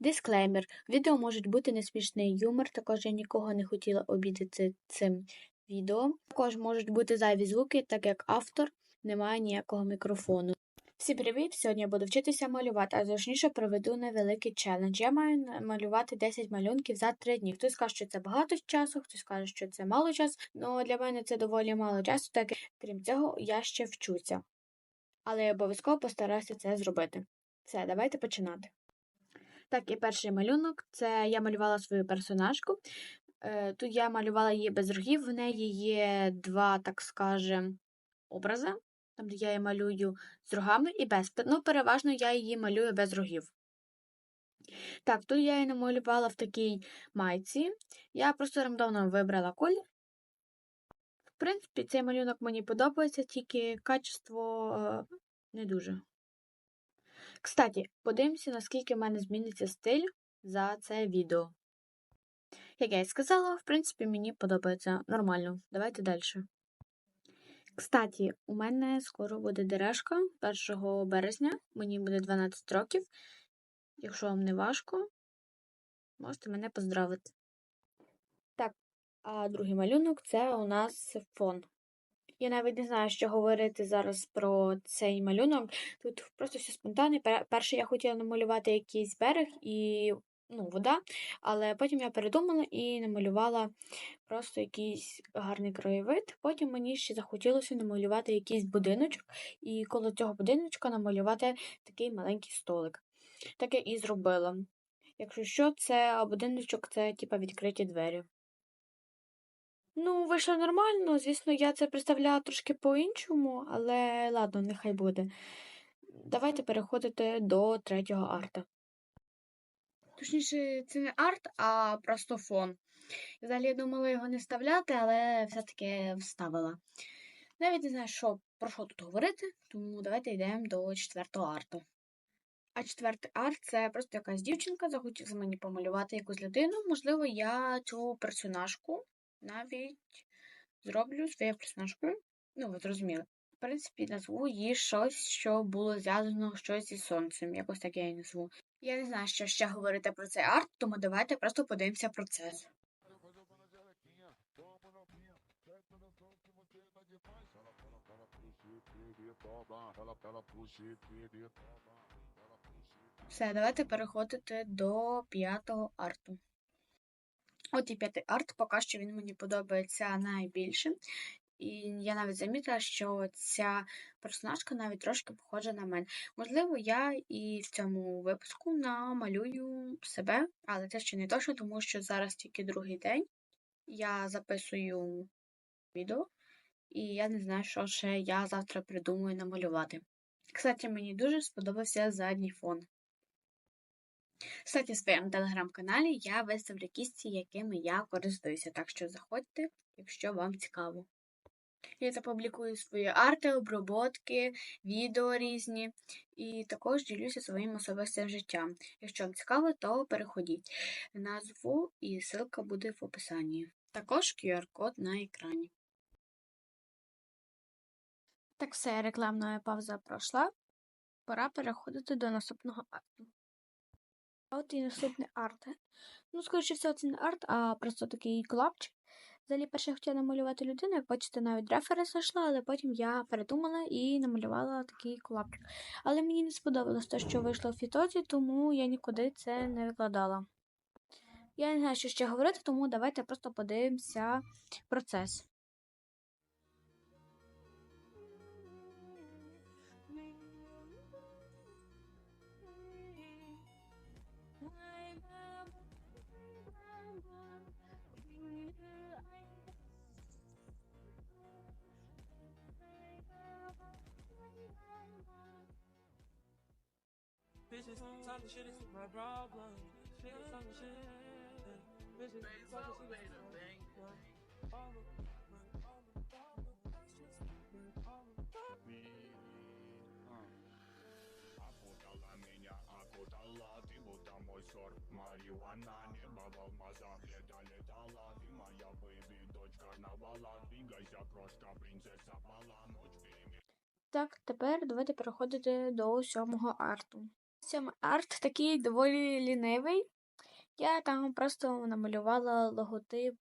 Дисклеймер. Відео можуть бути несмішний юмор, також я нікого не хотіла обідати цим відео. Також можуть бути зайві звуки, так як автор не має ніякого мікрофону. Всім привіт! Сьогодні я буду вчитися малювати, а точніше проведу невеликий челендж. Я маю намалювати 10 малюнків за 3 дні. Хтось скаже, що це багато часу, хтось каже, що це мало часу, але для мене це доволі мало часу, так крім цього я ще вчуся. Але я обов'язково постараюся це зробити. Все, давайте починати. Так, і перший малюнок це я малювала свою персонажку. Е, Тут я малювала її без рогів, в неї є два, так скажем, образи. Там, де я її малюю з рогами і без. Ну, переважно я її малюю без рогів. Так, тут я її намалювала в такій майці. Я просто рандомно вибрала колір. В принципі, цей малюнок мені подобається, тільки качество е, не дуже. Кстати, подивимося, наскільки в мене зміниться стиль за це відео. Як я і сказала, в принципі, мені подобається нормально. Давайте далі. Кстати, у мене скоро буде дережка 1 березня, мені буде 12 років. Якщо вам не важко, можете мене поздравити. Так, а другий малюнок це у нас фон. Я навіть не знаю, що говорити зараз про цей малюнок. Тут просто все спонтанне. Перше я хотіла намалювати якийсь берег і ну, вода, але потім я передумала і намалювала просто якийсь гарний краєвид. Потім мені ще захотілося намалювати якийсь будиночок, і коло цього будиночка намалювати такий маленький столик. Так я і зробила. Якщо що, це будиночок це типа відкриті двері. Ну, вийшло нормально. Звісно, я це представляла трошки по-іншому, але ладно, нехай буде. Давайте переходити до третього арта. Точніше, це не арт, а просто фон. Взагалі я думала його не вставляти, але все-таки вставила. Навіть не знаю, що, про що тут говорити, тому давайте йдемо до четвертого арту. А четвертий арт це просто якась дівчинка захотіла мені помалювати якусь людину. Можливо, я цю персонажку навіть зроблю своєю персонажкою. Ну, ви зрозуміли. В принципі, назву її щось, що було зв'язано щось зі сонцем. Якось так я її назву. Я не знаю, що ще говорити про цей арт, тому давайте просто подивимося процес. Все, давайте переходити до п'ятого арту. От і п'ятий арт, поки що він мені подобається найбільше. І я навіть замітила, що ця персонажка навіть трошки похожа на мене. Можливо, я і в цьому випуску намалюю себе, але це ще не точно, тому що зараз тільки другий день я записую відео, і я не знаю, що ще я завтра придумаю намалювати. Кстати, мені дуже сподобався задній фон. Кстати, в своєму телеграм-каналі я виставлю кісті, якими я користуюся, так що заходьте, якщо вам цікаво. Я запублікую свої арти, оброботки, відео різні, і також ділюся своїм особистим життям. Якщо вам цікаво, то переходіть. Назву і ссылка буде в описанні. Також QR-код на екрані. Так все, рекламна пауза пройшла. Пора переходити до наступного арту. От і наступний арт. Ну, скоріше всього, це не арт, а просто такий клапчик. Взагалі, перше я хотіла намалювати людину, як бачите, навіть референс знайшла, але потім я передумала і намалювала такий клапчик. Але мені не сподобалось те, що вийшло в фітоті, тому я нікуди це не викладала. Я не знаю, що ще говорити, тому давайте просто подивимося процес. Bitches talking shit is my problem. Niggas talking shit. Bitches talking shit is my problem. Окутала меня, окутала ты будто мой сорт Марихуана Небо в алмазах лето летала Ты моя бэйби, дочь карнавала Двигайся, крошка, принцесса пала Ночь перемен Так, тепер давайте переходити до сьомого арту. Сьомий арт такий доволі лінивий. Я там просто намалювала логотип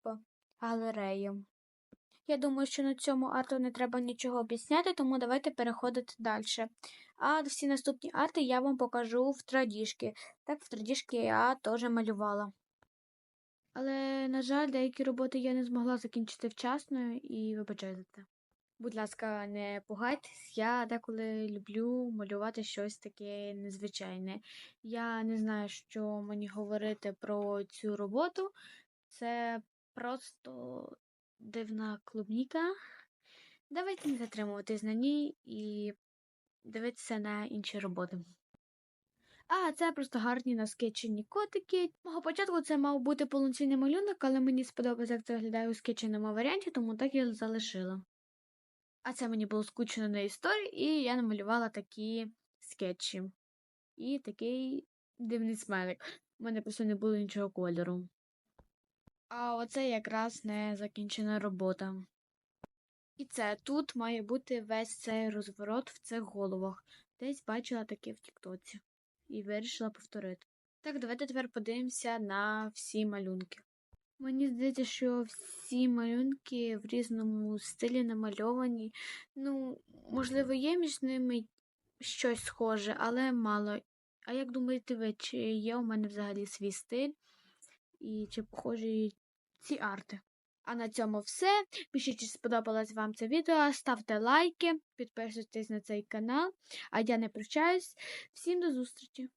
галереї. Я думаю, що на цьому арту не треба нічого об'ясняти, тому давайте переходити далі. А всі наступні арти я вам покажу в традішки. Так, в традішки я теж малювала. Але, на жаль, деякі роботи я не змогла закінчити вчасно і вибачаю за це. Будь ласка, не пугайтесь, я деколи люблю малювати щось таке незвичайне. Я не знаю, що мені говорити про цю роботу. Це просто дивна клубніка. Давайте не затримуватись на ній і дивитися на інші роботи. А, це просто гарні наскетчені котики. Мого початку це мав бути повноцінний малюнок, але мені сподобалося, як це виглядає у скетченому варіанті, тому так і залишила. А це мені було скучно на історії, і я намалювала такі скетчі. І такий дивний смайлик. У мене просто не було нічого кольору. А оце якраз не закінчена робота. І це тут має бути весь цей розворот в цих головах. Десь бачила таке в Тіктоці і вирішила повторити. Так, давайте тепер подивимося на всі малюнки. Мені здається, що всі малюнки в різному стилі намальовані. Ну, можливо, є між ними щось схоже, але мало. А як думаєте ви, чи є у мене взагалі свій стиль? І чи похожі ці арти? А на цьому все. Пишіть, чи сподобалось вам це відео, ставте лайки, підписуйтесь на цей канал. А я не прощаюсь. Всім до зустрічі!